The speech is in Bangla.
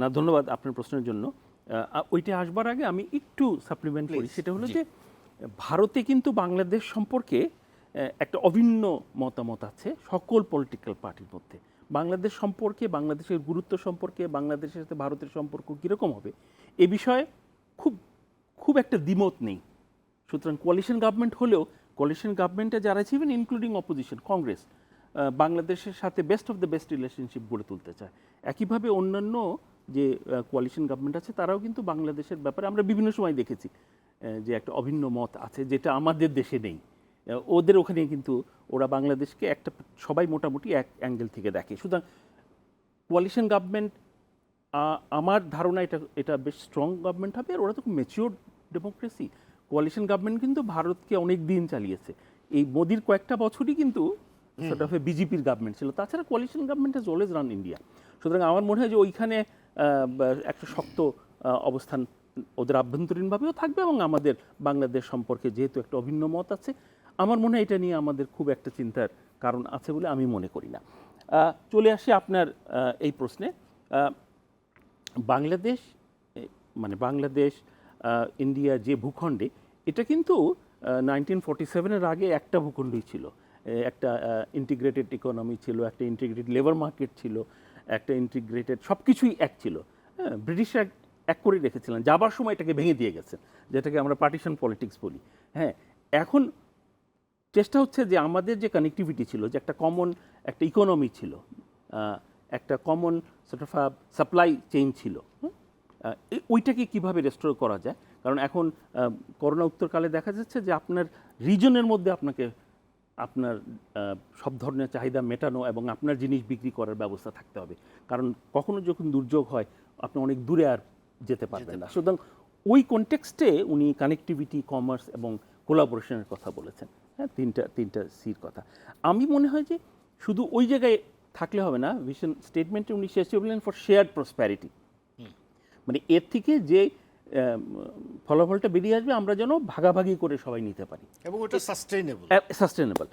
না ধন্যবাদ আপনার প্রশ্নের জন্য। ওইটা আসবার আগে আমি একটু সাপ্লিমেন্ট করি। সেটা হলো যে ভারতে কিন্তু বাংলাদেশ সম্পর্কে একটা অভিন্ন মতামত আছে সকল পলিটিক্যাল পার্টির মধ্যে। বাংলাদেশ সম্পর্কে বাংলাদেশের গুরুত্ব সম্পর্কে বাংলাদেশের সাথে ভারতের সম্পর্ক কীরকম হবে এ বিষয়ে খুব খুব একটা দ্বিমত নেই। সুতরাং কোয়ালিশন গভর্নমেন্ট হলেও কোয়ালিশন গভর্নমেন্টে যারা ছিলেন ইনক্লুডিং অপোজিশন কংগ্রেস বাংলাদেশের সাথে best of the best relationship গড়ে তুলতে চায়। একইভাবে অন্যান্য যে কোয়ালিশন গভর্নমেন্ট আছে তারাও কিন্তু বাংলাদেশের ব্যাপারে আমরা বিভিন্ন সময় দেখেছি যে একটা অভিন্ন মত আছে যেটা আমাদের দেশে নেই। ওদের ওখানে কিন্তু ওরা বাংলাদেশকে একটা সবাই মোটামুটি এক অ্যাঙ্গেল থেকে দেখে। সুতরাং কোয়ালিশন গভর্নমেন্ট আমার ধারণা এটা এটা বেশ স্ট্রং গভর্নমেন্ট হবে আর ওরা তো মেচিওর ডেমোক্রেসি কোয়ালিশন গভর্নমেন্ট কিন্তু ভারতকে অনেক দিন চালিয়েছে। এই মোদির কয়েকটা বছরই কিন্তু সেটা বিজেপির গভর্নমেন্ট ছিল। তাছাড়া coalition government has always run India সুতরাং আমার মনে হয় যে ওইখানে একটা শক্ত অবস্থান ওদের আভ্যন্তরীণভাবেও থাকবে এবং আমাদের বাংলাদেশ সম্পর্কে যেহেতু একটা অভিন্ন মত আছে, আমার মনে হয় এটা নিয়ে আমাদের খুব একটা চিন্তার কারণ আছে বলে আমি মনে করি না। চলে আসি আপনার এই প্রশ্নে। বাংলাদেশ মানে বাংলাদেশ ইন্ডিয়া যে ভূখণ্ডে, এটা কিন্তু নাইনটিন ফর্টি সেভেনের আগে একটা ভূখণ্ডই ছিল। একটা ইন্টিগ্রেটেড ইকোনমি ছিল, একটা ইন্টিগ্রেটেড লেবার মার্কেট ছিল একটা ইন্টিগ্রেটেড সব কিছুই এক ছিল। হ্যাঁ ব্রিটিশরা এক- করে রেখেছিলেন। যাবার সময় এটাকে ভেঙে দিয়ে গেছে, যেটাকে আমরা পার্টিশন পলিটিক্স বলি। হ্যাঁ এখন চেষ্টা হচ্ছে যে আমাদের যে কানেক্টিভিটি ছিল, যে একটা কমন একটা ইকোনমি ছিল একটা কমন সাপ্লাই চেইন ছিল? ওইটাকে কীভাবে রেস্টোর করা যায়? কারণ এখন করোনা উত্তরকালে দেখা যাচ্ছে যে আপনার রিজনের মধ্যে আপনাকে আপনার সব ধরনের চাহিদা মেটানো এবং আপনার জিনিস বিক্রি করার ব্যবস্থা থাকতে হবে। কারণ কখনো যখন দুর্যোগ হয় আপনি অনেক দূরে আর যেতে পারবেন না। সুতরাং ওই কনটেক্সটে উনি কানেক্টিভিটি কমার্স এবং কোলাবোরেশনের কথা বলেছেন। হ্যাঁ তিনটা তিনটা সির কথা। আমি মনে হয় যে শুধু ওই জায়গায় থাকলে হবে না ভিশন স্টেটমেন্টে উনি শেষে বললেন ফর শেয়ার্ড প্রসপ্যারিটি মানে এর থেকে যে ফলাফলটা বেরিয়ে আসবে আমরা যেন ভাগাভাগি করে সবাই নিতে পারি। এবং ওটা সাস্টেইনেবল সাস্টেনেবল